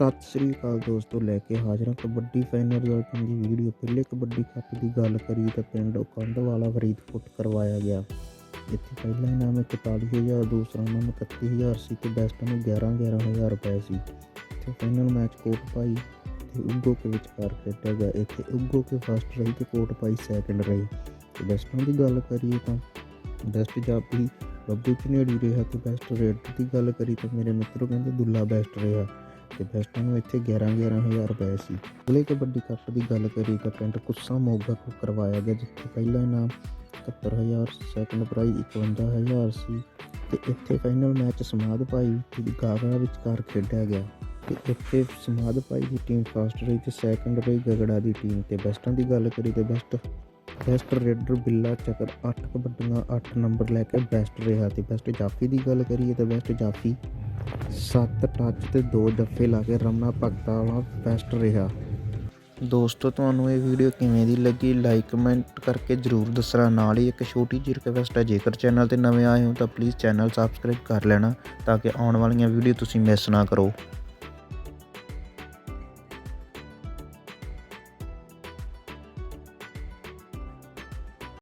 ਸਤਿ ਸ੍ਰੀ ਅਕਾਲ ਦੋਸਤੋ, ਲੈ ਕੇ ਹਾਜ਼ਰ ਹਾਂ ਕਬੱਡੀ ਫਾਈਨਲ ਰਿਜ਼ਲਟ ਦੀ ਵੀਡੀਓ ਪਹਿਲੇ ਕਬੱਡੀ ਕੱਪ ਦੀ ਗੱਲ ਕਰੀ ਤਾਂ ਪਿੰਡ ਕੰਧਵਾਲਾ ਫਰੀਦਕੋਟ ਕਰਵਾਇਆ ਗਿਆ। ਇੱਥੇ ਪਹਿਲਾ ਇਨਾਮ 41000 ਦੂਸਰਾ ਇਨਾਮ 31000 ਸੀ ਤੇ ਬੈਸਟ ਨੂੰ 11 11000 ਰੁਪਏ ਸੀ। ਤੇ ਫਾਈਨਲ ਮੈਚ ਕੋਟ ਭਾਈ ਤੇ ਉੱਗੋ ਕੇ ਵਿਚਕਾਰ ਖੇਡਿਆ ਗਿਆ। ਇੱਥੇ ਉਗੋ ਕੇ ਫਸਟ ਰਹੀ ਤੇ ਕੋਟ ਭਾਈ ਸੈਕੰਡ ਰਹੀ। ਤੇ ਬੈਸਟਾਂ ਦੀ ਗੱਲ ਕਰੀਏ ਤਾਂ ਬੈਸਟ ਜਾਪੀ ਬੱਬੂ ਝਨੇੜੀ ਰਿਹਾ ਤੇ ਬੈਸਟ ਰੇਟ ਦੀ ਗੱਲ ਕਰੀ ਤਾਂ ਮੇਰੇ ਮਿੱਤਰੋ ਕਹਿੰਦੇ ਦੁੱਲਾ ਬੈਸਟ ਰਿਹਾ। ਤੇ ਬੈਸਟਾਂ ਨੂੰ ਇੱਥੇ 11 11000 ਰੁਪਏ ਸੀ। ਅਗਲੇ ਕਬੱਡੀ ਕੱਪ ਦੀ ਗੱਲ ਕਰੀ ਤਾਂ ਪਿੰਡ ਕੁੱਸਾ ਮੋਗਾ ਤੋਂ ਕਰਵਾਇਆ ਗਿਆ, ਜਿੱਥੇ ਪਹਿਲਾ ਇਨਾਮ 71000 ਸੈਕੰਡ ਪ੍ਰਾਈਜ਼ 51000 ਸੀ ਤੇ ਇੱਥੇ ਫਾਈਨਲ ਮੈਚ ਸਮਾਦ ਭਾਈ ਤੇ ਗਾਗੜਾ ਵਿਚਕਾਰ ਖੇਡਿਆ ਗਿਆ। ਤੇ ਇੱਥੇ ਸਮਾਦ ਭਾਈ ਦੀ ਟੀਮ ਫਸਟ ਰਹੀ ਤੇ ਸੈਕੰਡ ਰਹੀ ਗਗੜਾ ਦੀ ਟੀਮ ਤੇ। ਬੈਸਟਾਂ ਦੀ ਗੱਲ ਕਰੀ ਤੇ ਬੈਸਟ ਬੈਸਟ ਰੇਡਰ ਬਿੱਲਾ ਚੱਕਰ 8 ਕਬੱਡੀਆਂ 8 ਨੰਬਰ ਲੈ ਕੇ ਬੈਸਟ ਰਿਹਾ ਤੇ ਬੈਸਟ ਜਾਫੀ ਦੀ ਗੱਲ ਕਰੀਏ ਤਾਂ ਬੈਸਟ ਜਾਫੀ 7 ਟੱਚ ਤੇ 2 ਜੱਫੇ ਲਾ ਕੇ ਰਮਨਾ ਭਗਤਾ ਵਾਲਾ ਬੈਸਟ ਰਿਹਾ। ਦੋਸਤੋ, ਤੁਹਾਨੂੰ ਇਹ ਵੀਡੀਓ ਕਿਵੇਂ ਦੀ ਲੱਗੀ? ਲਾਈਕ ਕਮੈਂਟ ਕਰਕੇ ਜਰੂਰ ਦੱਸਣਾ। ਨਾਲ ਹੀ ਇੱਕ ਛੋਟੀ ਜਿਹੀ ਰਿਕਵੈਸਟ ਹੈ ਜੇਕਰ ਚੈਨਲ ਤੇ ਨਵੇਂ ਆਏ ਹੋ ਤਾਂ ਪਲੀਜ਼ ਚੈਨਲ ਸਬਸਕ੍ਰਾਈਬ ਕਰ ਲੈਣਾ, ਤਾਂ ਕਿ ਆਉਣ ਵਾਲੀਆਂ ਵੀਡੀਓ ਤੁਸੀਂ ਮਿਸ ਨਾ ਕਰੋ।